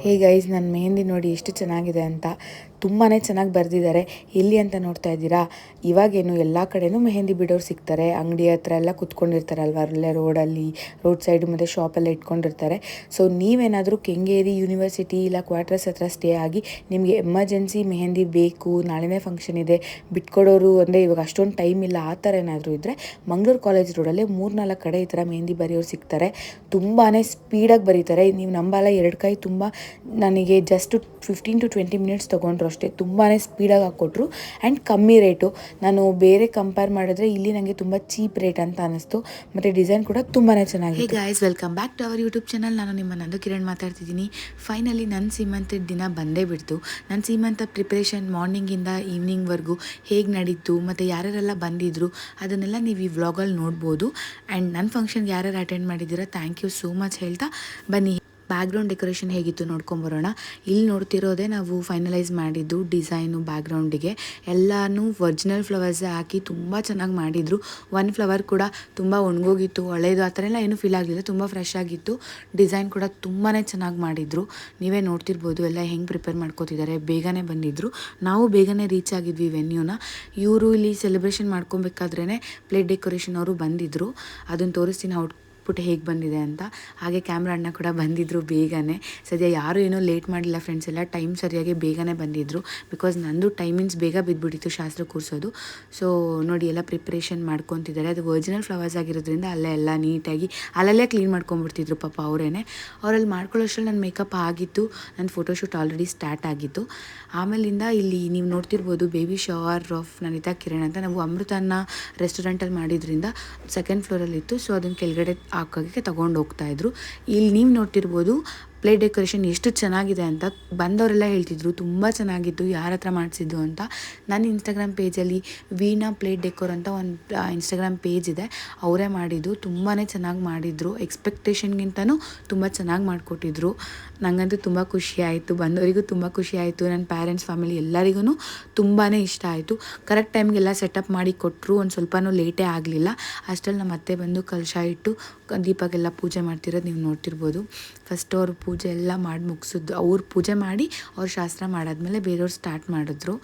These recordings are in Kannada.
ಹೇ ಗೈಸ್ ನನ್ನ ಮೆಹಂದಿ ನೋಡಿ ಎಷ್ಟು ಚೆನ್ನಾಗಿದೆ ಅಂತ. ತುಂಬಾ ಚೆನ್ನಾಗಿ ಬರೆದಿದ್ದಾರೆ. ಎಲ್ಲಿ ಅಂತ ನೋಡ್ತಾ ಇದ್ದೀರಾ? ಇವಾಗೇನು ಎಲ್ಲ ಕಡೆನೂ ಮೆಹಂದಿ ಬಿಡೋರು ಸಿಗ್ತಾರೆ. ಅಂಗಡಿ ಹತ್ರ ಎಲ್ಲ ಕುತ್ಕೊಂಡಿರ್ತಾರಲ್ವ? ಅಲ್ಲೇ ರೋಡಲ್ಲಿ ರೋಡ್ ಸೈಡ್ ಮತ್ತು ಶಾಪೆಲ್ಲ ಇಟ್ಕೊಂಡಿರ್ತಾರೆ. ಸೊ ನೀವೇನಾದರೂ ಕೆಂಗೇರಿ ಯೂನಿವರ್ಸಿಟಿ ಇಲ್ಲ ಕ್ವಾರ್ಟರ್ಸ್ ಹತ್ರ ಸ್ಟೇ ಆಗಿ ನಿಮಗೆ ಎಮರ್ಜೆನ್ಸಿ ಮೆಹಂದಿ ಬೇಕು, ನಾಳೆನೇ ಫಂಕ್ಷನ್ ಇದೆ, ಬಿಟ್ಕೊಡೋರು ಅಂದರೆ ಇವಾಗ ಅಷ್ಟೊಂದು ಟೈಮ್ ಇಲ್ಲ, ಆ ಥರ ಏನಾದರೂ ಇದ್ದರೆ ಮಂಗಳೂರು ಕಾಲೇಜ್ ರೋಡಲ್ಲೇ ಮೂರ್ನಾಲ್ಕು ಕಡೆ ಈ ಥರ ಮೆಹಂದಿ ಬರೆಯೋರು ಸಿಗ್ತಾರೆ. ತುಂಬಾ ಸ್ಪೀಡಾಗಿ ಬರೀತಾರೆ. ನೀವು ನಂಬಲ್ಲ, ಎರಡು ಕೈ ತುಂಬ ನನಗೆ just fifteen to twenty minutes ತೊಗೊಂಡ್ರು ಅಷ್ಟೇ ತುಂಬಾ ಸ್ಪೀಡಾಗಿ ಹಾಕ್ಕೊಟ್ರು ಆ್ಯಂಡ್ ಕಮ್ಮಿ ರೇಟು ನಾನು ಬೇರೆ ಕಂಪೇರ್ ಮಾಡಿದ್ರೆ ಇಲ್ಲಿ ನನಗೆ ತುಂಬ ಚೀಪ್ ರೇಟ್ ಅಂತ ಅನ್ನಿಸ್ತು ಮತ್ತು ಡಿಸೈನ್ ಕೂಡ ತುಂಬಾ ಚೆನ್ನಾಗಿದೆ guys welcome back to our YouTube channel ನಾನು ನಿಮ್ಮ ನಂದು ಕಿರಣ್ ಮಾತಾಡ್ತಿದ್ದೀನಿ. ಫೈನಲಿ ನನ್ನ ಸೀಮಂತದ ದಿನ ಬಂದೇ ಬಿಡ್ತು. ನನ್ನ ಸೀಮಂತ ಪ್ರಿಪ್ರೇಷನ್ ಮಾರ್ನಿಂಗಿಂದ ಈವ್ನಿಂಗ್ವರೆಗೂ ಹೇಗೆ ನಡೀತು, ಮತ್ತು ಯಾರ್ಯಾರೆಲ್ಲ ಬಂದಿದ್ರು, ಅದನ್ನೆಲ್ಲ ನೀವು ಈ ವ್ಲಾಗಲ್ಲಿ ನೋಡ್ಬೋದು. ಆ್ಯಂಡ್ ನನ್ನ ಫಂಕ್ಷನ್ಗೆ ಯಾರ್ಯಾರು ಅಟೆಂಡ್ ಮಾಡಿದ್ದೀರಾ ಥ್ಯಾಂಕ್ ಯು ಸೋ ಮಚ್ ಹೇಳ್ತಾ ಬನ್ನಿ. ಬ್ಯಾಕ್ಗ್ರೌಂಡ್ ಡೆಕೋರೇಷನ್ ಹೇಗಿತ್ತು ನೋಡ್ಕೊಂಬರೋಣ. ಇಲ್ಲಿ ನೋಡ್ತಿರೋದೇ ನಾವು ಫೈನಲೈಸ್ ಮಾಡಿದ್ದು ಡಿಸೈನು ಬ್ಯಾಕ್ಗ್ರೌಂಡಿಗೆ ಎಲ್ಲನೂ ಒರ್ಜಿನಲ್ ಫ್ಲವರ್ಸೇ ಹಾಕಿ ತುಂಬ ಚೆನ್ನಾಗಿ ಮಾಡಿದರು. ಒನ್ ಫ್ಲವರ್ ಕೂಡ ತುಂಬ ಒಣಗೋಗಿತ್ತು ಒಳ್ಳೆಯದು ಆ ಥರ ಎಲ್ಲ ಏನೂ ಫೀಲ್ ಆಗಲಿಲ್ಲ, ತುಂಬ ಫ್ರೆಶ್ ಆಗಿತ್ತು. ಡಿಸೈನ್ ಕೂಡ ತುಂಬಾ ಚೆನ್ನಾಗಿ ಮಾಡಿದರು. ನೀವೇ ನೋಡ್ತಿರ್ಬೋದು, ಎಲ್ಲ ಹೆಂಗೆ ಪ್ರಿಪೇರ್ ಮಾಡ್ಕೋತಿದ್ದಾರೆ, ಬೇಗನೆ ಬಂದಿದ್ದರು ನಾವು ಬೇಗನೆ ರೀಚ್ ಆಗಿದ್ವಿ ವೆನ್ಯೂನ ಇವರು ಇಲ್ಲಿ ಸೆಲೆಬ್ರೇಷನ್ ಮಾಡ್ಕೊಬೇಕಾದ್ರೇ ಪ್ಲೇಟ್ ಡೆಕೋರೇಷನ್ ಅವರು ಬಂದಿದ್ದರು ಅದನ್ನು ತೋರಿಸ್ತೀನಿ ಔಟ್ ಪುಟ್ ಹೇಗೆ ಬಂದಿದೆ ಅಂತ. ಹಾಗೆ ಕ್ಯಾಮ್ರಾ ಅಣ್ಣ ಕೂಡ ಬಂದಿದ್ದರು ಬೇಗನೆ. ಸದ್ಯ ಯಾರೂ ಏನೂ ಲೇಟ್ ಮಾಡಿಲ್ಲ ಫ್ರೆಂಡ್ಸ್ ಎಲ್ಲ ಟೈಮ್ ಸರಿಯಾಗಿ ಬೇಗನೆ ಬಂದಿದ್ದರು ಬಿಕಾಸ್ ನಂದು ಟೈಮಿಂಗ್ಸ್ ಬೇಗ ಬಿದ್ದುಬಿಟ್ಟಿತ್ತು ಶಾಸ್ತ್ರ ಕೂರಿಸೋದು. ಸೊ ನೋಡಿ ಎಲ್ಲ ಪ್ರಿಪ್ರೇಷನ್ ಮಾಡ್ಕೊತಿದ್ದಾರೆ. ಅದು ಒರಿಜಿನಲ್ ಫ್ಲವರ್ಸ್ ಆಗಿರೋದ್ರಿಂದ ಅಲ್ಲೇ ಎಲ್ಲ ನೀಟಾಗಿ ಅಲ್ಲಲ್ಲೇ ಕ್ಲೀನ್ ಮಾಡ್ಕೊಂಬಿಡ್ತಿದ್ರು ಪಾಪ ಅವರೇನೆ. ಅವರಲ್ಲಿ ಮಾಡ್ಕೊಳ್ಳೋಷ್ಟ್ರಲ್ಲಿ ನನ್ನ ಮೇಕಪ್ ಆಗಿತ್ತು. ನನ್ನ ಫೋಟೋಶೂಟ್ ಆಲ್ರೆಡಿ ಸ್ಟಾರ್ಟ್ ಆಗಿತ್ತು. ಆಮೇಲಿಂದ ಇಲ್ಲಿ ನೀವು ನೋಡ್ತಿರ್ಬೋದು baby shower of Nanita Kiran ಅಂತ. ನಾವು ಅಮೃತನ ರೆಸ್ಟೋರೆಂಟಲ್ಲಿ ಮಾಡಿದ್ರಿಂದ ಸೆಕೆಂಡ್ ಫ್ಲೋರಲ್ಲಿತ್ತು ಸೊ ಅದನ್ನು ಕೆಳಗಡೆ ಹಾಕೋಕ್ಕೆ ತಗೊಂಡು ಹೋಗ್ತಾ ಇದ್ರು. ಇಲ್ಲಿ ನೀವು ನೋಡ್ತಿರ್ಬೋದು ಪ್ಲೇಟ್ ಡೆಕೋರೇಷನ್ ಎಷ್ಟು ಚೆನ್ನಾಗಿದೆ ಅಂತ ಬಂದವರೆಲ್ಲ ಹೇಳ್ತಿದ್ರು. ತುಂಬ ಚೆನ್ನಾಗಿತ್ತು. ಯಾರ ಹತ್ರ ಮಾಡಿಸಿದ್ದು ಅಂತ. ನನ್ನ ಇನ್ಸ್ಟಾಗ್ರಾಮ್ ಪೇಜಲ್ಲಿ ವೀಣಾ ಪ್ಲೇಟ್ ಡೆಕೋರ್ ಅಂತ ಒಂದು ಇನ್ಸ್ಟಾಗ್ರಾಮ್ ಪೇಜ್ ಇದೆ. ಅವರೇ ಮಾಡಿದ್ದು. ತುಂಬಾ ಚೆನ್ನಾಗಿ ಮಾಡಿದರು. ಎಕ್ಸ್ಪೆಕ್ಟೇಷನ್ಗಿಂತನೂ ತುಂಬ ಚೆನ್ನಾಗಿ ಮಾಡಿಕೊಟ್ಟಿದ್ರು. ನನಗಂತೂ ತುಂಬ ಖುಷಿ ಆಯಿತು. ಬಂದವರಿಗೂ ತುಂಬ ಖುಷಿ ಆಯಿತು. ನನ್ನ ಪ್ಯಾರೆಂಟ್ಸ್ ಫ್ಯಾಮಿಲಿ ಎಲ್ಲರಿಗೂ ತುಂಬಾ ಇಷ್ಟ ಆಯಿತು. ಕರೆಕ್ಟ್ ಟೈಮ್ಗೆಲ್ಲ ಸೆಟಪ್ ಮಾಡಿ ಕೊಟ್ಟರು ಒಂದು ಸ್ವಲ್ಪನೂ ಲೇಟೇ ಆಗಲಿಲ್ಲ. ಅಷ್ಟರಲ್ಲಿ ನಮ್ಮ ಅತ್ತೆ ಬಂದು ಕಲಶ ಇಟ್ಟು ದೀಪಕ್ಕೆಲ್ಲ ಪೂಜೆ ಮಾಡ್ತಿರೋದು ನೀವು ನೋಡ್ತಿರ್ಬೋದು. ಫಸ್ಟ್ ಅವರು ಪೂಜೆ ಎಲ್ಲ ಮಾಡಿ ಮುಗಿಸಿದ್ದು. ಅವ್ರು ಪೂಜೆ ಮಾಡಿ ಅವ್ರು ಶಾಸ್ತ್ರ ಮಾಡಾದ್ಮೇಲೆ ಬೇರೆಯವ್ರು ಸ್ಟಾರ್ಟ್ ಮಾಡಿದ್ರು.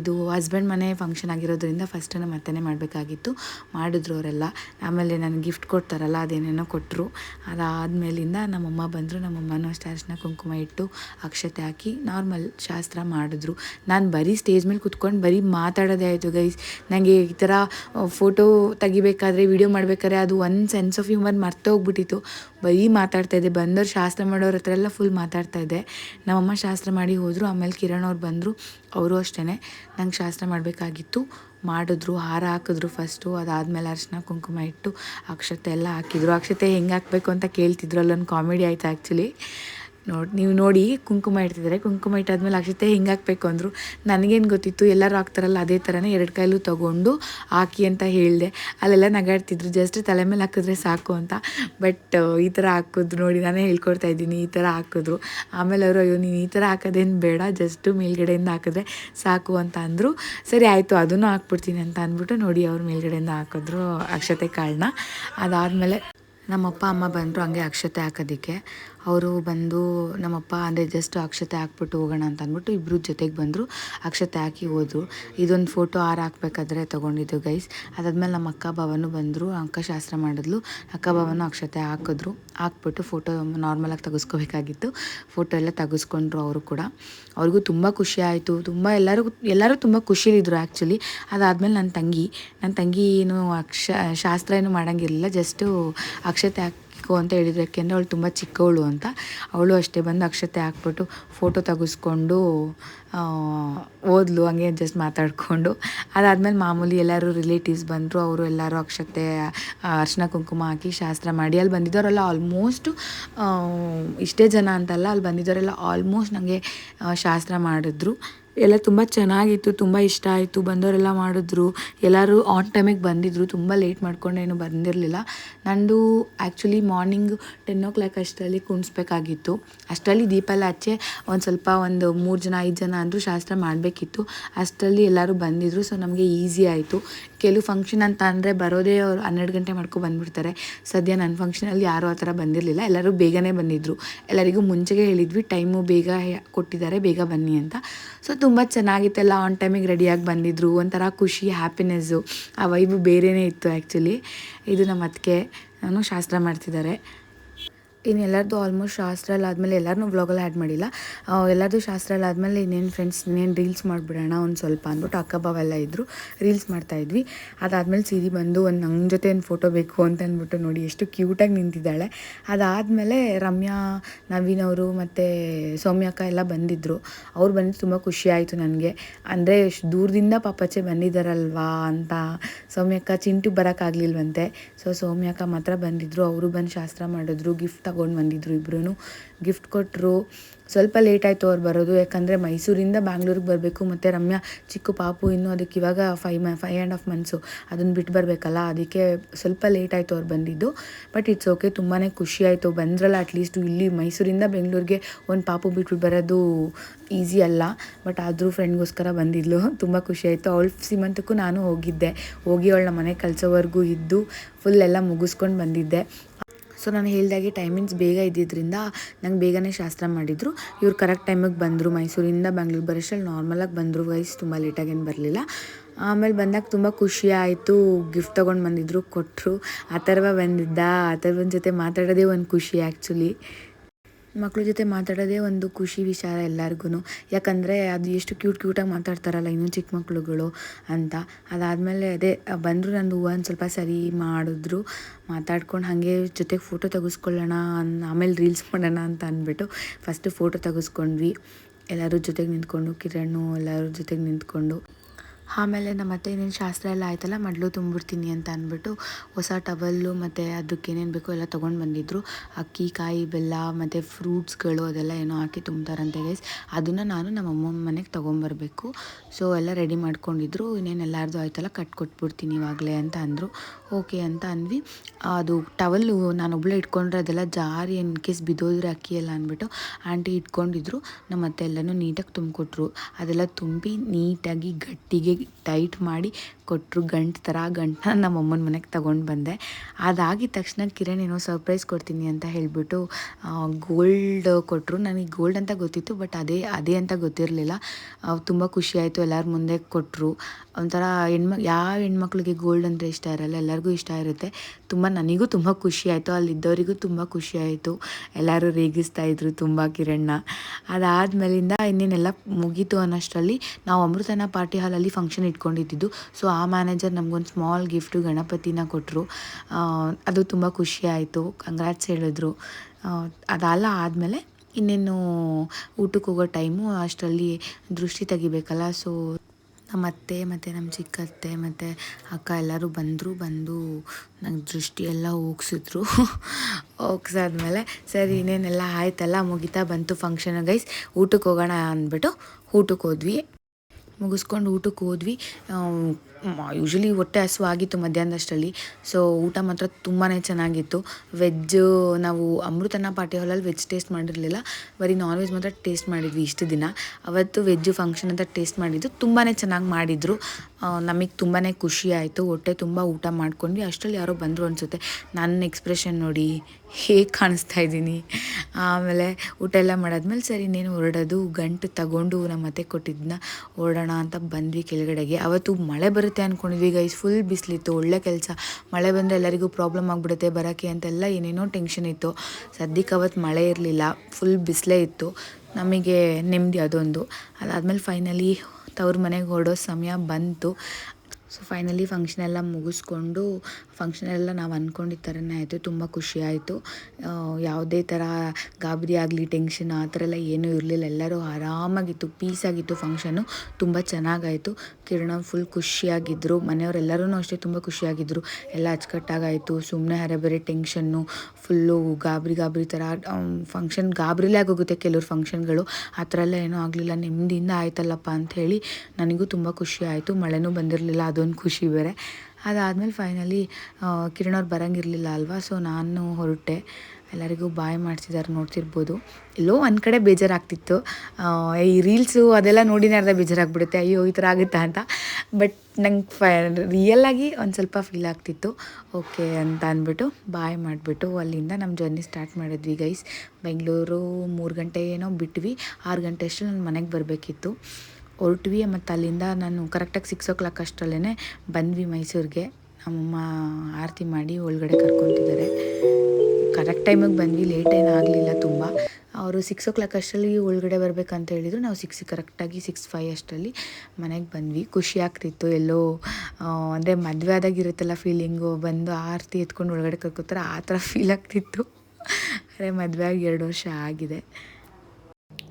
ಇದು ಹಸ್ಬೆಂಡ್ ಮನೆ ಫಂಕ್ಷನ್ ಆಗಿರೋದ್ರಿಂದ ಫಸ್ಟ್ ನಾನು ಅತ್ತೆನೇ ಮಾಡಬೇಕಾಗಿತ್ತು. ಮಾಡಿದ್ರು ಅವರೆಲ್ಲ. ಆಮೇಲೆ ನನಗೆ ಗಿಫ್ಟ್ ಕೊಡ್ತಾರಲ್ಲ, ಅದೇನೇನೋ ಕೊಟ್ಟರು ಅದಾದಮೇಲಿಂದ ನಮ್ಮಮ್ಮ ಬಂದರು. ನಮ್ಮಮ್ಮನೂ ಅಷ್ಟೇ ಅರಿಶಿನ ಕುಂಕುಮ ಇಟ್ಟು ಅಕ್ಷತೆ ಹಾಕಿ ನಾರ್ಮಲ್ ಶಾಸ್ತ್ರ ಮಾಡಿದ್ರು. ನಾನು ಬರೀ ಸ್ಟೇಜ್ ಮೇಲೆ ಕುತ್ಕೊಂಡು ಬರೀ ಮಾತಾಡೋದೇ ಆಯಿತು ಗೈಸ್ ನನಗೆ ಈ ಥರ ಫೋಟೋ ತೆಗಿಬೇಕಾದ್ರೆ ವಿಡಿಯೋ ಮಾಡಬೇಕಾದ್ರೆ ಅದು ಒನ್ ಸೆನ್ಸ್ ಆಫ್ ಹ್ಯೂಮರ್ ಮರ್ತೋಗ್ಬಿಟ್ಟಿತ್ತು ಬರೀ ಮಾತಾಡ್ತಾ ಇದ್ದೆ. ಬಂದವ್ರು ಶಾಸ್ತ್ರ ಮಾಡೋರ ಹತ್ರ ಎಲ್ಲ ಫುಲ್ ಮಾತಾಡ್ತಾ ಇದ್ದೆ. ನಮ್ಮಮ್ಮ ಶಾಸ್ತ್ರ ಮಾಡಿ ಹೋದರು. ಆಮೇಲೆ ಕಿರಣ್ ಅವ್ರು ಬಂದರು. ಅವರು ಅಷ್ಟೇ ನಂಗೆ ಶಾಸ್ತ್ರ ಮಾಡಬೇಕಾಗಿತ್ತು. ಮಾಡಿದ್ರು, ಹಾರ ಹಾಕಿದ್ರು ಫಸ್ಟು ಅದಾದಮೇಲೆ ಅರ್ಶಿನ, ಕುಂಕುಮ ಇಟ್ಟು ಅಕ್ಷತೆ ಎಲ್ಲ ಹಾಕಿದ್ರು. ಅಕ್ಷತೆ ಹೆಂಗೆ ಹಾಕಬೇಕು ಅಂತ ಕೇಳ್ತಿದ್ರು ಅಲ್ಲೊಂದು ಕಾಮಿಡಿ ಆಯಿತು ಆ್ಯಕ್ಚುಲಿ ನೋಡಿ, ನೀವು ನೋಡಿ ಕುಂಕುಮ ಇಡ್ತಿದ್ದಾರೆ ಕುಂಕುಮ ಇಟ್ಟಾದ್ಮೇಲೆ ಅಕ್ಷತೆ ಹಿಂಗೆ ಹಾಕ್ಬೇಕು ಅಂದರು ನನಗೇನು ಗೊತ್ತಿತ್ತು, ಎಲ್ಲರೂ ಹಾಕ್ತಾರಲ್ಲ ಅದೇ ಥರನೇ ಎರಡು ಕೈಲೂ ತೊಗೊಂಡು ಹಾಕಿ ಅಂತ ಹೇಳಿದೆ. ಅಲ್ಲೆಲ್ಲ ನಗಾಡ್ತಿದ್ರು. ಜಸ್ಟ್ ತಲೆ ಮೇಲೆ ಹಾಕಿದ್ರೆ ಸಾಕು ಅಂತ. ಬಟ್ ಈ ಥರ ಹಾಕಿದ್ರು ನೋಡಿ ನಾನೇ ಹೇಳ್ಕೊಡ್ತಾ ಇದ್ದೀನಿ, ಈ ಥರ ಹಾಕಿದ್ರು. ಆಮೇಲೆ ಅವರು, ಅಯ್ಯೋ, ನೀನು ಈ ಥರ ಹಾಕೋದೇನು ಬೇಡ. ಜಸ್ಟು ಮೇಲ್ಗಡೆಯಿಂದ ಹಾಕಿದ್ರೆ ಸಾಕು ಅಂತ ಅಂದರು. ಸರಿ ಆಯಿತು, ಅದನ್ನು ಹಾಕ್ಬಿಡ್ತೀನಿ ಅಂತ ಅಂದ್ಬಿಟ್ಟು ನೋಡಿ ಅವ್ರು ಮೇಲ್ಗಡೆಯಿಂದ ಹಾಕಿದ್ರು ಅಕ್ಷತೆ ಕಾಳನ್ನ. ಅದಾದಮೇಲೆ ನಮ್ಮಪ್ಪ, ಅಮ್ಮ ಬಂದರು ಹಂಗೆ ಅಕ್ಷತೆ ಹಾಕೋದಕ್ಕೆ. ಅವರು ಬಂದು ನಮ್ಮಪ್ಪ ಅಂದರೆ ಜಸ್ಟ್ ಅಕ್ಷತೆ ಹಾಕ್ಬಿಟ್ಟು ಹೋಗೋಣ ಅಂತ ಅಂದ್ಬಿಟ್ಟು ಇಬ್ಬರು ಜೊತೆಗೆ ಬಂದರು. ಅಕ್ಷತೆ ಹಾಕಿ ಹೋದರು. ಇದೊಂದು ಫೋಟೋ ಆರು ಹಾಕ್ಬೇಕಾದ್ರೆ ತೊಗೊಂಡಿದ್ದು ಗೈಸ್ ಅದಾದ್ಮೇಲೆ ನಮ್ಮ ಅಕ್ಕ ಬಾವನು ಬಂದರು. ಅಕ್ಕ ಶಾಸ್ತ್ರ ಮಾಡಿದ್ಲು. ಅಕ್ಕ ಬಾವನು ಅಕ್ಷತೆ ಹಾಕಿದ್ರು. ಹಾಕ್ಬಿಟ್ಟು ಫೋಟೋ ನಾರ್ಮಲಾಗಿ ತೆಗೆಸ್ಕೋಬೇಕಾಗಿತ್ತು. ಫೋಟೋ ಎಲ್ಲ ತೆಗೆಸ್ಕೊಂಡ್ರು ಅವರು ಕೂಡ. ಅವ್ರಿಗೂ ತುಂಬ ಖುಷಿ ಆಯಿತು. ತುಂಬ ಎಲ್ಲರಿಗೂ, ಎಲ್ಲರೂ ತುಂಬ ಖುಷಿಯಲ್ಲಿದ್ದರು ಆ್ಯಕ್ಚುಲಿ ಅದಾದಮೇಲೆ ನನ್ನ ತಂಗಿ. ನನ್ನ ತಂಗಿ ಏನು ಅಕ್ಷ, ಶಾಸ್ತ್ರ ಏನು ಮಾಡೋಂಗಿರಲಿಲ್ಲ. ಜಸ್ಟು ಅಕ್ಷತೆ ಹಾಕೋ ಅಂತ ಹೇಳಿದ್ರು ಯಾಕೆಂದರೆ ಅವಳು ತುಂಬ ಚಿಕ್ಕವಳು ಅಂತ. ಅವಳು ಅಷ್ಟೇ ಬಂದು ಅಕ್ಷತೆ ಹಾಕ್ಬಿಟ್ಟು ಫೋಟೋ ತೆಗೆಸ್ಕೊಂಡು ಓದ್ಲು, ಹಂಗೆ ಜಸ್ಟ್ ಮಾತಾಡಿಕೊಂಡು. ಅದಾದಮೇಲೆ ಮಾಮೂಲಿ ಎಲ್ಲರೂ ರಿಲೇಟಿವ್ಸ್ ಬಂದರು, ಅವರು ಎಲ್ಲರೂ ಅಕ್ಷತೆ ಅರ್ಶಿನ ಕುಂಕುಮ ಹಾಕಿ ಶಾಸ್ತ್ರ ಮಾಡಿ. ಅಲ್ಲಿ ಬಂದಿದ್ದವರೆಲ್ಲ ಆಲ್ಮೋಸ್ಟು ಇಷ್ಟೇ ಜನ ಅಂತಲ್ಲ, ಅಲ್ಲಿ ಬಂದಿದ್ದವರೆಲ್ಲ ಆಲ್ಮೋಸ್ಟ್ ನನಗೆ ಶಾಸ್ತ್ರ ಮಾಡಿದ್ರು. ಎಲ್ಲ ತುಂಬ ಚೆನ್ನಾಗಿತ್ತು, ತುಂಬ ಇಷ್ಟ ಆಯಿತು. ಬಂದವರೆಲ್ಲ ಮಾಡಿದ್ರು. ಎಲ್ಲರೂ ಆನ್ ಟೈಮಿಗೆ ಬಂದಿದ್ದರು ತುಂಬ ಲೇಟ್ ಮಾಡ್ಕೊಂಡೇನು ಬಂದಿರಲಿಲ್ಲ. ನಂದು actually morning ten o'clock ಅಷ್ಟರಲ್ಲಿ ಕುಣಿಸ್ಬೇಕಾಗಿತ್ತು. ಅಷ್ಟರಲ್ಲಿ ದೀಪ ಎಲ್ಲ ಹಚ್ಚೆ ಒಂದು ಸ್ವಲ್ಪ ಒಂದು ಮೂರು ಜನ, ಐದು ಜನ ಅಂದರೂ ಶಾಸ್ತ್ರ ಮಾಡಬೇಕಿತ್ತು. ಅಷ್ಟರಲ್ಲಿ ಎಲ್ಲರೂ ಬಂದಿದ್ದರು ಸೊ ನಮಗೆ ಈಸಿ ಆಯಿತು. ಕೆಲವು ಫಂಕ್ಷನ್ ಅಂತ ಅಂದರೆ ಬರೋದೇ ಅವರು ಹನ್ನೆರಡು ಗಂಟೆ ಮಾಡ್ಕೊ ಬಂದುಬಿಡ್ತಾರೆ. ಸದ್ಯ ನನ್ನ ಫಂಕ್ಷನಲ್ಲಿ ಯಾರೂ ಆ ಥರ ಬಂದಿರಲಿಲ್ಲ. ಎಲ್ಲರೂ ಬೇಗನೆ ಬಂದಿದ್ದರು ಎಲ್ಲರಿಗೂ ಮುಂಚೆಗೆ ಹೇಳಿದ್ವಿ, ಟೈಮು ಬೇಗ ಕೊಟ್ಟಿದ್ದಾರೆ, ಬೇಗ ಬನ್ನಿ ಅಂತ. ಸೊ ತುಂಬ ಚೆನ್ನಾಗಿತ್ತಲ್ಲ ಆನ್ ಟೈಮಿಗೆ ರೆಡಿಯಾಗಿ ಬಂದಿದ್ರು. ಒಂಥರ ಖುಷಿ ಹ್ಯಾಪಿನೆಸ್ಸು ಆ ವೈಬು ಬೇರೆಯೇ ಇತ್ತು ಆ್ಯಕ್ಚುಲಿ ಇದು ನಮ್ಮ ಅತ್ತಿಗೆ ನಾನು ಶಾಸ್ತ್ರ ಮಾಡ್ತಿದ್ದಾರೆ. ಇನ್ನು ಎಲ್ಲರದ್ದು ಆಲ್ಮೋಸ್ಟ್ ಶಾಸ್ತ್ರ ಎಲ್ಲ ಆದಮೇಲೆ ಎಲ್ಲರನ್ನೂ ವ್ಲಾಗಲ್ಲಿ ಆ್ಯಡ್ ಮಾಡಿಲ್ಲ. ಎಲ್ಲರದು ಎಲ್ಲರದ್ದು ಶಾಸ್ತ್ರ ಎಲ್ಲ ಆದಮೇಲೆ ಇನ್ನೇನು ಫ್ರೆಂಡ್ಸ್ ಇನ್ನೇನು ರೀಲ್ಸ್ ಮಾಡಿಬಿಡೋಣ ಒಂದು ಸ್ವಲ್ಪ ಅಂದ್ಬಿಟ್ಟು ಅಕ್ಕ ಬಾವ ಎಲ್ಲ ಇದ್ದರು ರೀಲ್ಸ್ ಮಾಡ್ತಾಯಿದ್ವಿ ಅದಾದಮೇಲೆ ಸೀರಿ ಬಂದು ಒಂದು ನನ್ನ ಜೊತೆ ಒಂದು ಫೋಟೋ ಬೇಕು ಅಂತ ಅಂದ್ಬಿಟ್ಟು ನೋಡಿ ಎಷ್ಟು ಕ್ಯೂಟಾಗಿ ನಿಂತಿದ್ದಾಳೆ. ಅದಾದಮೇಲೆ ರಮ್ಯಾ, ನವೀನ್ ಅವರು ಮತ್ತು ಸೌಮ್ಯ ಅಕ್ಕ ಎಲ್ಲ ಬಂದಿದ್ದರು ಅವ್ರು ಬಂದು ತುಂಬ ಖುಷಿ ಆಯಿತು ನನಗೆ. ಅಂದರೆ ದೂರದಿಂದ ಪಾಪಚ್ಚೆ ಬಂದಿದ್ದಾರಲ್ವಾ ಅಂತ. ಸೌಮ್ಯಕ್ಕ ಚಿಂಟು ಬರೋಕ್ಕಾಗಲಿಲ್ವಂತೆ ಸೊ ಸೌಮ್ಯಕ್ಕ ಮಾತ್ರ ಬಂದಿದ್ದರು ಅವರು ಬಂದು ಶಾಸ್ತ್ರ ಮಾಡಿದ್ರು ಗಿಫ್ಟ್ ತಗೊಂಡು ಬಂದಿದ್ರು ಇಬ್ಬರೂ ಗಿಫ್ಟ್ ಕೊಟ್ಟರು ಸ್ವಲ್ಪ ಲೇಟ್ ಆಯಿತು ಅವ್ರು ಬರೋದು. ಯಾಕಂದರೆ ಮೈಸೂರಿಂದ ಬ್ಯಾಂಗ್ಳೂರಿಗೆ ಬರಬೇಕು ಮತ್ತು ರಮ್ಯಾ, ಚಿಕ್ಕ, ಪಾಪು ಇನ್ನೂ ಅದಕ್ಕೆ ಇವಾಗ ಫೈವ್ ಮ ಫೈವ್ ಆ್ಯಂಡ್ ಆಫ್ ಮಂತ್ಸು ಅದನ್ನು ಬಿಟ್ಟು ಬರಬೇಕಲ್ಲ, ಅದಕ್ಕೆ ಸ್ವಲ್ಪ ಲೇಟ್ ಆಯಿತು ಅವ್ರು ಬಂದಿದ್ದು. ಬಟ್ ಇಟ್ಸ್ ಓಕೆ ತುಂಬಾ ಖುಷಿ ಆಯಿತು. ಬಂದ್ರಲ್ಲ ಅಟ್ಲೀಸ್ಟು ಇಲ್ಲಿ ಮೈಸೂರಿಂದ ಬೆಂಗಳೂರಿಗೆ ಒಂದು ಪಾಪು ಬಿಟ್ಬಿಟ್ಟು ಬರೋದು ಈಸಿ ಅಲ್ಲ. ಬಟ್ ಆದರೂ ಫ್ರೆಂಡ್ಗೋಸ್ಕರ ಬಂದಿದ್ಲು. ತುಂಬ ಖುಷಿ ಆಯಿತು. ಅವಳ ಸೀಮಂತಕ್ಕೂ ನಾನು ಹೋಗಿದ್ದೆ. ಹೋಗಿ ಅವಳ ಮನೆ ಕಲಿಸೋವರೆಗೂ ಇದ್ದು ಫುಲ್ ಎಲ್ಲ ಮುಗಿಸ್ಕೊಂಡು ಬಂದಿದ್ದೆ. ಸೊ ನಾನು ಹೇಳಿದಾಗೆ ಟೈಮಿಂಗ್ಸ್ ಬೇಗ ಇದ್ದಿದ್ದರಿಂದ ನಂಗೆ ಬೇಗನೆ ಶಾಸ್ತ್ರ ಮಾಡಿದರು. ಇವ್ರು ಕರೆಕ್ಟ್ ಟೈಮಿಗೆ ಬಂದರು. ಮೈಸೂರಿಂದ ಬೆಂಗ್ಳೂರು ಬರೋಷ್ಟಲ್ಲಿ ನಾರ್ಮಲಾಗಿ ಬಂದರು ವೈಸ್ ತುಂಬ ಲೇಟಾಗೇನು ಬರಲಿಲ್ಲ. ಆಮೇಲೆ ಬಂದಾಗ ತುಂಬ ಖುಷಿ ಆಯಿತು. ಗಿಫ್ಟ್ ತೊಗೊಂಡು ಬಂದಿದ್ರು ಕೊಟ್ಟರು ಆ ಥರವ ಬಂದಿದ್ದ. ಆ ಥರವನ ಜೊತೆ ಮಾತಾಡೋದೇ ಒಂದು ಖುಷಿ ಆ್ಯಕ್ಚುಲಿ ಮಕ್ಳ ಜೊತೆ ಮಾತಾಡೋದೇ ಒಂದು ಖುಷಿ ವಿಚಾರ ಎಲ್ಲರಿಗೂ ಯಾಕಂದರೆ ಅದು ಎಷ್ಟು ಕ್ಯೂಟ್ ಕ್ಯೂಟಾಗಿ ಮಾತಾಡ್ತಾರಲ್ಲ ಇನ್ನೂ ಚಿಕ್ಕ ಮಕ್ಕಳುಗಳು ಅಂತ. ಅದಾದಮೇಲೆ ಅದೇ, ಬಂದರು ನಂದು ಹೂವು ಒಂದು ಸ್ವಲ್ಪ ಸರಿ ಮಾಡಿದ್ರು. ಮಾತಾಡ್ಕೊಂಡು ಹಾಗೆ ಜೊತೆಗೆ ಫೋಟೋ ತೆಗೆಸ್ಕೊಳ್ಳೋಣ ಅನ್, ಆಮೇಲೆ ರೀಲ್ಸ್ ಮಾಡೋಣ ಅಂತ ಅಂದ್ಬಿಟ್ಟು ಫಸ್ಟು ಫೋಟೋ ತೆಗೆಸ್ಕೊಂಡ್ವಿ. ಎಲ್ಲರೂ ಜೊತೆಗೆ ನಿಂತ್ಕೊಂಡು, ಕಿರಣ್ಣು ಎಲ್ಲರೂ ಜೊತೆಗೆ ನಿಂತ್ಕೊಂಡು. ಆಮೇಲೆ ನಮ್ಮ ಅತ್ತೆ ಏನೇನು ಶಾಸ್ತ್ರ ಎಲ್ಲ ಆಯ್ತಲ್ಲ, ಮಡ್ಲು ತುಂಬಿಡ್ತೀನಿ ಅಂತ ಅಂದ್ಬಿಟ್ಟು ಹೊಸ ಟವಲ್ಲು ಮತ್ತು ಅದಕ್ಕೆ ಏನೇನು ಬೇಕೋ ಎಲ್ಲ ತೊಗೊಂಡು ಬಂದಿದ್ದರು ಅಕ್ಕಿ, ಕಾಯಿ, ಬೆಲ್ಲ ಮತ್ತು ಫ್ರೂಟ್ಸ್ಗಳು ಅದೆಲ್ಲ ಏನೋ ಹಾಕಿ ತುಂಬ್ತಾರಂತೆ ಗೈಸ್ ಅದನ್ನು ನಾನು ನಮ್ಮ ಅಮ್ಮಮ್ಮ ಮನೆಗೆ ತೊಗೊಂಬರ್ಬೇಕು. ಸೊ ಎಲ್ಲ ರೆಡಿ ಮಾಡ್ಕೊಂಡಿದ್ರು. ಇನ್ನೇನು ಎಲ್ಲಾರ್ದು ಆಯ್ತಲ್ಲ ಕಟ್ ಕೊಟ್ಬಿಡ್ತೀನಿ ಇವಾಗಲೇ ಅಂತ ಅಂದರು. ಓಕೆ ಅಂತ ಅಂದ್ವಿ. ಅದು ಟವಲ್ಲು ನಾನು ಒಬ್ಬಳೇ ಇಟ್ಕೊಂಡ್ರೆ ಅದೆಲ್ಲ ಜಾರಿ ಇನ್ ಕೇಸ್ ಬಿದ್ದೋದ್ರೆ ಅಕ್ಕಿ ಎಲ್ಲ ಅಂದ್ಬಿಟ್ಟು ಆಂಟಿ ಇಟ್ಕೊಂಡಿದ್ರು. ನಮ್ಮ ಅತ್ತೆ ಎಲ್ಲನೂ ನೀಟಾಗಿ ತುಂಬಿಕೊಟ್ರು. ಅದೆಲ್ಲ ತುಂಬಿ ನೀಟಾಗಿ ಗಟ್ಟಿಗೆ ಟೈಟ್ ಮಾಡಿ ಕೊಟ್ಟರು ಗಂಟು ಥರ, ಗಂಟನ್ನ ನಮ್ಮ ಅಮ್ಮನ ಮನೆಗೆ ತಗೊಂಡು ಬಂದೆ. ಅದಾಗಿದ ತಕ್ಷಣ ಕಿರಣ್ ಏನೋ ಸರ್ಪ್ರೈಸ್ ಕೊಡ್ತೀನಿ ಅಂತ ಹೇಳಿಬಿಟ್ಟು ಗೋಲ್ಡ್ ಕೊಟ್ಟರು ನನಗೆ ಗೋಲ್ಡ್ ಅಂತ ಗೊತ್ತಿತ್ತು ಬಟ್ ಅದೇ ಅದೇ ಅಂತ ಗೊತ್ತಿರಲಿಲ್ಲ. ತುಂಬ ಖುಷಿಯಾಯಿತು ಎಲ್ಲರ ಮುಂದೆ ಕೊಟ್ಟರು ಒಂಥರ ಹೆಣ್ಮ, ಯಾವ ಹೆಣ್ಮಕ್ಳಿಗೆ ಗೋಲ್ಡ್ ಅಂದರೆ ಇಷ್ಟ ಇರಲ್ಲ, ಎಲ್ಲರಿಗೂ ಇಷ್ಟ ಇರುತ್ತೆ. ತುಂಬ ನನಗೂ ತುಂಬ ಖುಷಿ ಆಯಿತು, ಅಲ್ಲಿದ್ದವರಿಗೂ ತುಂಬ ಖುಷಿ ಆಯಿತು. ಎಲ್ಲರೂ ರೇಗಿಸ್ತಾ ಇದ್ರು ತುಂಬ ಕಿರಣ್ಣ ಅದಾದಮೇಲಿಂದ ಇನ್ನೇನೆಲ್ಲ ಮುಗೀತು ಅನ್ನೋಷ್ಟರಲ್ಲಿ ನಾವು ಅಮೃತನ ಪಾರ್ಟಿ ಹಾಲಲ್ಲಿ ಫಂಕ್ಷನ್ ಇಟ್ಕೊಂಡಿದ್ದು ಸೊ ಮ್ಯಾನೇಜರ್ ನಮಗೊಂದು ಸ್ಮಾಲ್ ಗಿಫ್ಟು ಗಣಪತಿನ ಕೊಟ್ಟರು ಅದು ತುಂಬ ಖುಷಿ ಆಯಿತು. ಕಂಗ್ರಾಟ್ಸ್ ಹೇಳಿದ್ರು. ಆ, ಅದೆಲ್ಲ ಆದಮೇಲೆ ಇನ್ನೇನು ಊಟಕ್ಕೆ ಹೋಗೋ ಟೈಮು ಅಷ್ಟರಲ್ಲಿ ದೃಷ್ಟಿ ತೆಗಿಬೇಕಲ್ಲ. ಸೊ ನಮ್ಮ ಅತ್ತೆ ಮತ್ತು ನಮ್ಮ ಚಿಕ್ಕತ್ತೆ ಮತ್ತು ಅಕ್ಕ ಎಲ್ಲರೂ ಬಂದರು ಬಂದು ನಂಗೆ ದೃಷ್ಟಿ ಎಲ್ಲ ಹೋಗ್ಸಿದ್ರು. ಹೋಗ್ಸಾದ್ಮೇಲೆ ಸರಿ ಇನ್ನೇನೆಲ್ಲ ಆಯ್ತಲ್ಲ ಮುಗಿತಾ ಬಂತು ಫಂಕ್ಷನ್ ಗೈಸ್ ಊಟಕ್ಕೆ ಹೋಗೋಣ ಅಂದ್ಬಿಟ್ಟು ಊಟಕ್ಕೆ ಹೋದ್ವಿ. ಮುಗಿಸ್ಕೊಂಡು ಊಟಕ್ಕೆ ಹೋದ್ವಿ. ಯೂಶ್ವಲಿ ಹೊಟ್ಟೆ ಹಸು ಆಗಿತ್ತು ಮಧ್ಯಾಹ್ನದಷ್ಟರಲ್ಲಿ. ಸೊ ಊಟ ಮಾತ್ರ ತುಂಬಾ ಚೆನ್ನಾಗಿತ್ತು. ವೆಜ್ ನಾವು ಅಮೃತನ ಪಾರ್ಟಿ ಹಾಲಲ್ಲಿ ವೆಜ್ ಟೇಸ್ಟ್ ಮಾಡಿರಲಿಲ್ಲ. ಬರೀ ನಾನ್ ವೆಜ್ ಮಾತ್ರ ಟೇಸ್ಟ್ ಮಾಡಿದ್ವಿ ಇಷ್ಟು ದಿನ. ಅವತ್ತು ವೆಜ್ಜು ಫಂಕ್ಷನ್ ಅಂತ ಟೇಸ್ಟ್ ಮಾಡಿದ್ದು ತುಂಬಾ ಚೆನ್ನಾಗಿ ಮಾಡಿದರು. ನಮಗೆ ತುಂಬಾ ಖುಷಿ ಆಯಿತು. ಹೊಟ್ಟೆ ತುಂಬ ಊಟ ಮಾಡ್ಕೊಂಡ್ವಿ. ಅಷ್ಟರಲ್ಲಿ ಯಾರೋ ಬಂದರು ಅನಿಸುತ್ತೆ. ನನ್ನ ಎಕ್ಸ್ಪ್ರೆಷನ್ ನೋಡಿ ಹೇಗೆ ಕಾಣಿಸ್ತಾ ಇದ್ದೀನಿ. ಆಮೇಲೆ ಊಟ ಎಲ್ಲ ಮಾಡಾದ್ಮೇಲೆ ಸರಿ ಇನ್ನೇನು ಹೊರಡೋದು, ಗಂಟು ತಗೊಂಡು ನಮ್ಮ ಮತ್ತೆ ಕೊಟ್ಟಿದ್ದನ್ನ ಹೊರಡೋಣ ಅಂತ ಬಂದ್ವಿ ಕೆಳಗಡೆಗೆ. ಅವತ್ತು ಮಳೆ ಬರುತ್ತೆ ಅಂದ್ಕೊಂಡಿದ್ವಿ ಗೈಸ್ ಫುಲ್ ಬಿಸಿಲಿತ್ತು, ಒಳ್ಳೆ ಕೆಲಸ. ಮಳೆ ಬಂದರೆ ಎಲ್ಲರಿಗೂ ಪ್ರಾಬ್ಲಮ್ ಆಗಿಬಿಡುತ್ತೆ, ಬರೋಕ್ಕೆ ಅಂತೆಲ್ಲ ಏನೇನೋ ಟೆನ್ಷನ್ ಇತ್ತು. ಸದ್ಯಕ್ಕೆ ಅವತ್ತು ಮಳೆ ಇರಲಿಲ್ಲ ಫುಲ್ ಬಿಸಿಲೇ ಇತ್ತು. ನಮಗೆ ನೆಮ್ಮದಿ ಅದೊಂದು. ಅದಾದಮೇಲೆ ಫೈನಲಿ ತವ್ರ ಮನೆಗೆ ಹೊರಡೋ ಸಮಯ ಬಂತು. ಸೊ ಫೈನಲಿ ಫಂಕ್ಷನ್ ಎಲ್ಲ ಮುಗಿಸ್ಕೊಂಡು ಫಂಕ್ಷನ್ ಎಲ್ಲ ನಾವು ಅಂದ್ಕೊಂಡಿದ್ದ ಥರನೇ ಆಯಿತು, ತುಂಬ ಖುಷಿ ಆಯಿತು. ಯಾವುದೇ ಥರ ಗಾಬರಿ ಆಗಲಿ ಟೆನ್ಷನ್ ಆ ಥರ ಎಲ್ಲ ಏನೂ ಇರಲಿಲ್ಲ. ಎಲ್ಲರೂ ಆರಾಮಾಗಿತ್ತು ಪೀಸಾಗಿತ್ತು ಫಂಕ್ಷನು ತುಂಬ ಚೆನ್ನಾಗಾಯಿತು. ಕಿರಣ ಫುಲ್ ಖುಷಿಯಾಗಿದ್ದರು ಮನೆಯವರೆಲ್ಲರೂ ಅಷ್ಟೇ ತುಂಬ ಖುಷಿಯಾಗಿದ್ದರು ಎಲ್ಲ ಅಚ್ಚುಕಟ್ಟಾಗಾಯಿತು. ಸುಮ್ಮನೆ ಹರೆ ಬೇರೆ ಟೆನ್ಷನ್ನು ಫುಲ್ಲು ಗಾಬರಿ ಗಾಬರಿ ಥರ ಫಂಕ್ಷನ್ ಗಾಬರಿಲೇ ಆಗೋಗುತ್ತೆ ಕೆಲವ್ರು ಫಂಕ್ಷನ್ಗಳು ಆ ಥರ ಎಲ್ಲ ಏನೂ ಆಗಲಿಲ್ಲ. ನೆಮ್ಮದಿಯಿಂದ ಆಯ್ತಲ್ಲಪ್ಪ ಅಂತ ಹೇಳಿ ನನಗೂ ತುಂಬ ಖುಷಿ ಆಯಿತು. ಮಳೆನೂ ಬಂದಿರಲಿಲ್ಲ, ಅದೊಂದು ಖುಷಿ ಬೇರೆ. ಅದಾದಮೇಲೆ ಫೈನಲಿ ಕಿರಣ್ ಅವ್ರು ಬರೋಂಗಿರಲಿಲ್ಲ ಅಲ್ವಾ? ಸೊ ನಾನು ಹೊರಟೆ. ಎಲ್ಲರಿಗೂ ಬಾಯ್ ಮಾಡ್ತಿದ್ದಾರೆ ನೋಡ್ತಿರ್ಬೋದು. ಎಲ್ಲೋ ಒಂದು ಕಡೆ ಬೇಜಾರಾಗ್ತಿತ್ತು. ಈ ರೀಲ್ಸು ಅದೆಲ್ಲ ನೋಡಿನೇ ಅರ್ಧ ಬೇಜಾರಾಗ್ಬಿಡುತ್ತೆ. ಅಯ್ಯೋ, ಈ ಥರ ಆಗುತ್ತಾ ಅಂತ. ಬಟ್ ನಂಗೆ ಫೈ ರಿಯಲ್ಲಾಗಿ ಒಂದು ಸ್ವಲ್ಪ ಫೀಲ್ ಆಗ್ತಿತ್ತು. ಓಕೆ ಅಂತ ಅಂದ್ಬಿಟ್ಟು ಬಾಯ್ ಮಾಡಿಬಿಟ್ಟು ಅಲ್ಲಿಂದ ನಮ್ಮ ಜರ್ನಿ ಸ್ಟಾರ್ಟ್ ಮಾಡಿದ್ವಿ ಗೈಸ್ ಬೆಂಗಳೂರು ಮೂರು ಗಂಟೆ ಏನೋ ಬಿಟ್ವಿ. ಆರು ಗಂಟೆ ಅಷ್ಟು ನಾನು ಮನೆಗೆ ಬರಬೇಕಿತ್ತು. ಹೊರಟ್ವಿ ಮತ್ತು ಅಲ್ಲಿಂದ ನಾನು ಕರೆಕ್ಟಾಗಿ ಸಿಕ್ಸ್ ಓ ಕ್ಲಾಕ್ ಅಷ್ಟರಲ್ಲೇ ಬಂದ್ವಿ ಮೈಸೂರಿಗೆ. ನಮ್ಮಮ್ಮ ಆರತಿ ಮಾಡಿ ಒಳಗಡೆ ಕರ್ಕೊತಿದ್ದಾರೆ. ಕರೆಕ್ಟ್ ಟೈಮಿಗೆ ಬಂದ್ವಿ ಲೇಟ್ ಏನೂ ಆಗಲಿಲ್ಲ ತುಂಬ. ಅವರು ಸಿಕ್ಸ್ ಓ ಕ್ಲಾಕ್ ಅಷ್ಟರಲ್ಲಿ ಒಳಗಡೆ ಬರಬೇಕಂತ ಹೇಳಿದರು. ನಾವು ಸಿಕ್ಸ್ ಕರೆಕ್ಟಾಗಿ ಸಿಕ್ಸ್ ಫೈ ಅಷ್ಟರಲ್ಲಿ ಮನೆಗೆ ಬಂದ್ವಿ. ಖುಷಿ ಆಗ್ತಿತ್ತು. ಎಲ್ಲೋ ಅಂದರೆ ಮದುವೆ ಆದಾಗ ಇರುತ್ತಲ್ಲ ಫೀಲಿಂಗು ಬಂದು ಆರತಿ ಎತ್ಕೊಂಡು ಒಳಗಡೆ ಕರ್ಕೋತಾರೆ ಆ ಥರ ಫೀಲ್ ಆಗ್ತಿತ್ತು. ಅರೆ ಮದುವೆ ಆಗಿ ಎರಡು ವರ್ಷ ಆಗಿದೆ.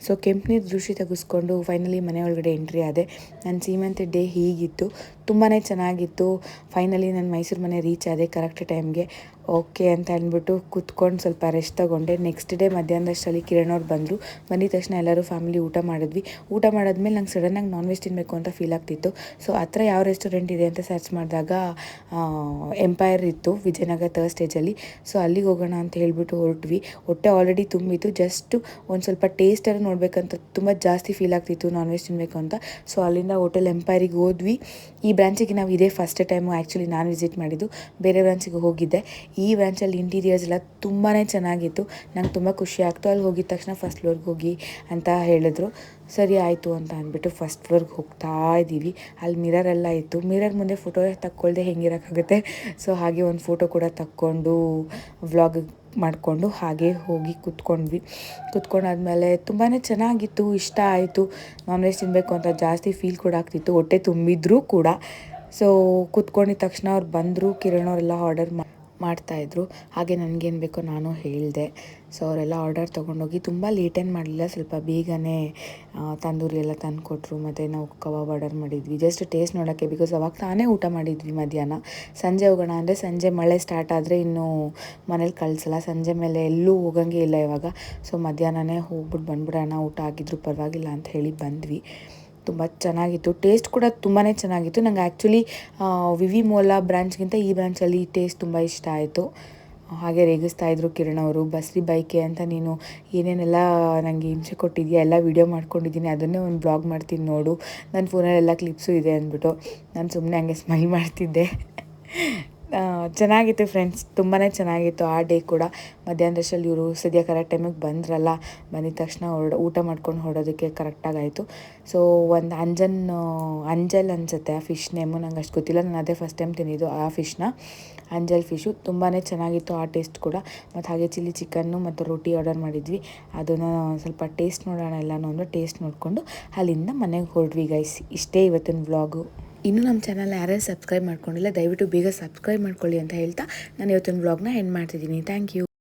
ಸೊ ಕೆಂಪು ನೀರು ದೃಷ್ಟಿ ತೆಗೆಸ್ಕೊಂಡು ಫೈನಲಿ ಮನೆ ಒಳಗಡೆ ಎಂಟ್ರಿ ಆದೆ. ನನ್ನ ಸೀಮಂತ ಡೇ ಹೀಗಿತ್ತು. ತುಂಬಾ ಚೆನ್ನಾಗಿತ್ತು. ಫೈನಲಿ ನಾನು ಮೈಸೂರು ಮನೆ ರೀಚ್ ಆದೆ ಕರೆಕ್ಟ್ ಟೈಮ್ಗೆ ಓಕೆ ಅಂತ ಅಂದ್ಬಿಟ್ಟು ಕೂತ್ಕೊಂಡು ಸ್ವಲ್ಪ ರೆಸ್ಟ್ ತೊಗೊಂಡೆ. ನೆಕ್ಸ್ಟ್ ಡೇ ಮಧ್ಯಾಹ್ನದಷ್ಟರಲ್ಲಿ ಕಿರಣ್ ಅವ್ರು ಬಂದರು. ಬಂದಿದ ತಕ್ಷಣ ಎಲ್ಲರೂ ಫ್ಯಾಮಿಲಿ ಊಟ ಮಾಡಿದ್ವಿ. ಊಟ ಮಾಡಿದ್ಮೇಲೆ ನಂಗೆ ಸಡನ್ನಾಗಿ ನಾನ್ ವೆಜ್ ತಿನ್ನಬೇಕು ಅಂತ ಫೀಲ್ ಆಗ್ತಿತ್ತು. ಸೊ ಹತ್ರ ಯಾವ ರೆಸ್ಟೋರೆಂಟ್ ಇದೆ ಅಂತ ಸರ್ಚ್ ಮಾಡಿದಾಗ ಎಂಪೈರ್ ಇತ್ತು ವಿಜಯನಗರ ಥರ್ಡ್ ಸ್ಟೇಜಲ್ಲಿ ಸೊ ಅಲ್ಲಿಗೆ ಹೋಗೋಣ ಅಂತ ಹೇಳಿಬಿಟ್ಟು ಹೊರಟ್ವಿ. ಹೊಟ್ಟೆ ಆಲ್ರೆಡಿ ತುಂಬಿತ್ತು. ಜಸ್ಟ್ ಒಂದು ಸ್ವಲ್ಪ ಟೇಸ್ಟನ್ನು ನೋಡಬೇಕಂತ ತುಂಬ ಜಾಸ್ತಿ ಫೀಲ್ ಆಗ್ತಿತ್ತು ನಾನ್ ವೆಜ್ ತಿನ್ನಬೇಕು ಅಂತ. ಸೊ ಅಲ್ಲಿಂದ ಹೋಟೆಲ್ ಎಂಪೈರಿಗೆ ಹೋದ್ವಿ. ಈ ಬ್ರಾಂಚಿಗೆ ನಾವು ಇದೇ ಫಸ್ಟ್ ಟೈಮು ಆ್ಯಕ್ಚುಲಿ ನಾನು ವಿಸಿಟ್ ಮಾಡಿದ್ದು, ಬೇರೆ ಬ್ರಾಂಚಿಗೆ ಹೋಗಿದ್ದೆ. ಈ ಬ್ರಾಂಚಲ್ಲಿ ಇಂಟೀರಿಯರ್ಸ್ ಎಲ್ಲ ತುಂಬಾ ಚೆನ್ನಾಗಿತ್ತು. ನಂಗೆ ತುಂಬ ಖುಷಿ ಆಗ್ತು. ಅಲ್ಲಿ ಹೋಗಿದ ತಕ್ಷಣ ಫಸ್ಟ್ ಫ್ಲೋರ್ಗೆ ಹೋಗಿ ಅಂತ ಹೇಳಿದ್ರು. ಸರಿ ಆಯಿತು ಅಂತ ಅಂದ್ಬಿಟ್ಟು ಫಸ್ಟ್ ಫ್ಲೋರ್ಗೆ ಹೋಗ್ತಾ ಇದ್ದೀವಿ. ಅಲ್ಲಿ ಮಿರರ್ ಎಲ್ಲ ಇತ್ತು. ಮಿರರ್ ಮುಂದೆ ಫೋಟೋ ತಕ್ಕೊಳ್ದೆ ಹೆಂಗಿರೋಕ್ಕಾಗುತ್ತೆ. ಸೊ ಹಾಗೆ ಒಂದು ಫೋಟೋ ಕೂಡ ತಕ್ಕೊಂಡು ವ್ಲಾಗ್ ಮಾಡಿಕೊಂಡು ಹಾಗೆ ಹೋಗಿ ಕುತ್ಕೊಂಡ್ವಿ. ಕುತ್ಕೊಂಡಾದ್ಮೇಲೆ ತುಂಬಾ ಚೆನ್ನಾಗಿತ್ತು, ಇಷ್ಟ ಆಯಿತು. ನಾನ್ ವೆಜ್ ತಿನ್ನಬೇಕು ಅಂತ ಜಾಸ್ತಿ ಫೀಲ್ ಕೂಡ ಆಗ್ತಿತ್ತು. ಹೊಟ್ಟೆ ತುಂಬಿದ್ರೂ ಕೂಡ. ಸೊ ಕುತ್ಕೊಂಡಿದ ತಕ್ಷಣ ಅವ್ರು ಬಂದರು, ಕಿರಣ್ ಅವರೆಲ್ಲ ಆರ್ಡರ್ ಮಾಡ್ತಾಯಿದ್ರು ಹಾಗೆ ನನಗೇನು ಬೇಕೋ ನಾನು ಹೇಳಿದೆ. ಸೊ ಅವರೆಲ್ಲ ಆರ್ಡರ್ ತೊಗೊಂಡೋಗಿ ತುಂಬ ಲೇಟ್ ಏನು ಮಾಡಲಿಲ್ಲ, ಸ್ವಲ್ಪ ಬೇಗನೆ ತಂದೂರಿ ಎಲ್ಲ ತಂದು ಕೊಟ್ಟರು ಮತ್ತು ನಾವು ಕಬಾಬ್ ಆರ್ಡರ್ ಮಾಡಿದ್ವಿ. ಜಸ್ಟ್ ಟೇಸ್ಟ್ ನೋಡೋಕ್ಕೆ ಬಿಕಾಸ್ ಅವಾಗ ತಾನೇ ಊಟ ಮಾಡಿದ್ವಿ ಮಧ್ಯಾಹ್ನ. ಸಂಜೆ ಹೋಗೋಣ ಅಂದರೆ ಸಂಜೆ ಮಳೆ ಸ್ಟಾರ್ಟ್ ಆದರೆ ಇನ್ನೂ ಮನೇಲಿ ಕಳಿಸಲ್ಲ, ಸಂಜೆ ಮೇಲೆ ಎಲ್ಲೂ ಹೋಗಂಗೆ ಇಲ್ಲ ಇವಾಗ. ಸೊ ಮಧ್ಯಾಹ್ನನೇ ಹೋಗ್ಬಿಟ್ಟು ಬಂದ್ಬಿಡೋಣ, ಊಟ ಆಗಿದ್ರು ಪರವಾಗಿಲ್ಲ ಅಂತ ಹೇಳಿ ಬಂದ್ವಿ. ತುಂಬ ಚೆನ್ನಾಗಿತ್ತು. ಟೇಸ್ಟ್ ಕೂಡ ತುಂಬಾ ಚೆನ್ನಾಗಿತ್ತು. ನಂಗೆ ಆ್ಯಕ್ಚುಲಿ ವಿವಿ ಮೋಲಾ ಬ್ರಾಂಚ್ಗಿಂತ ಈ ಬ್ರಾಂಚಲ್ಲಿ ಟೇಸ್ಟ್ ತುಂಬ ಇಷ್ಟ ಆಯಿತು. ಹಾಗೆ ರೇಗಿಸ್ತಾ ಇದ್ರು ಕಿರಣ್ ಅವರು, ಬಸ್ರಿ ಬೈಕೆ ಅಂತ ನೀನು ಏನೇನೆಲ್ಲ ನನಗೆ ಹಿಂಸೆ ಕೊಟ್ಟಿದ್ಯಾ, ಎಲ್ಲ ವೀಡಿಯೋ ಮಾಡ್ಕೊಂಡಿದ್ದೀನಿ, ಅದನ್ನೇ ಒಂದು ಬ್ಲಾಗ್ ಮಾಡ್ತೀನಿ ನೋಡು ನನ್ನ ಫೋನಲ್ಲೆಲ್ಲ ಕ್ಲಿಪ್ಸು ಇದೆ ಅಂದ್ಬಿಟ್ಟು, ನಾನು ಸುಮ್ಮನೆ ಹಂಗೆ ಸ್ಮೈಲ್ ಮಾಡ್ತಿದ್ದೆ. ಚೆನ್ನಾಗಿತ್ತು ಫ್ರೆಂಡ್ಸ್ ತುಂಬಾ ಚೆನ್ನಾಗಿತ್ತು ಆ ಡೇ ಕೂಡ. ಮಧ್ಯಾಹ್ನದಷ್ಟಲ್ಲಿ ಇವರು ಸದ್ಯ ಕರೆಕ್ಟ್ ಟೈಮಿಗೆ ಬಂದ್ರಲ್ಲ. ಬಂದಿದ ತಕ್ಷಣ ಹೊರಡ, ಊಟ ಮಾಡ್ಕೊಂಡು ಹೊರಡೋದಕ್ಕೆ ಕರೆಕ್ಟಾಗಿ ಆಯಿತು. ಸೊ ಒಂದು ಅಂಜನ್, ಅಂಜಲ್ ಅನಿಸುತ್ತೆ ಆ ಫಿಶ್ ನೇಮು ನಂಗೆ ಅಷ್ಟು ಗೊತ್ತಿಲ್ಲ. ನಾನು ಅದೇ ಫಸ್ಟ್ ಟೈಮ್ ತಿಂದಿದ್ದು ಆ ಫಿಶ್ನ ಅಂಜಲ್ ಫಿಶು ತುಂಬಾ ಚೆನ್ನಾಗಿತ್ತು ಆ ಟೇಸ್ಟ್ ಕೂಡ. ಮತ್ತು ಹಾಗೆ ಚಿಲ್ಲಿ ಚಿಕನ್ನು ಮತ್ತು ರೊಟ್ಟಿ ಆರ್ಡರ್ ಮಾಡಿದ್ವಿ. ಅದನ್ನು ಸ್ವಲ್ಪ ಟೇಸ್ಟ್ ನೋಡೋಣ ಎಲ್ಲನೂ ಅಂದರೆ ಟೇಸ್ಟ್ ನೋಡಿಕೊಂಡು ಅಲ್ಲಿಂದ ಮನೆಗೆ ಹೊರಡ್ವಿ ಗೈಸ್ ಇಷ್ಟೇ ಇವತ್ತಿನ ವ್ಲಾಗು ಇನ್ನೂ ನಮ್ಮ ಚಾನಲ್ ಯಾರ್ಯಾರು ಸಬ್ಸ್ಕ್ರೈಬ್ ಮಾಡ್ಕೊಂಡಿಲ್ಲ, ದಯವಿಟ್ಟು ಬೇಗ ಸಬ್ಸ್ಕ್ರೈಬ್ ಮಾಡ್ಕೊಳ್ಳಿ ಅಂತ ಹೇಳ್ತಾ ನಾನು ಇವತ್ತಿನ ವ್ಲಾಗ್ನ ಎಂಡ್ ಮಾಡ್ತಿದ್ದೀನಿ. Thank you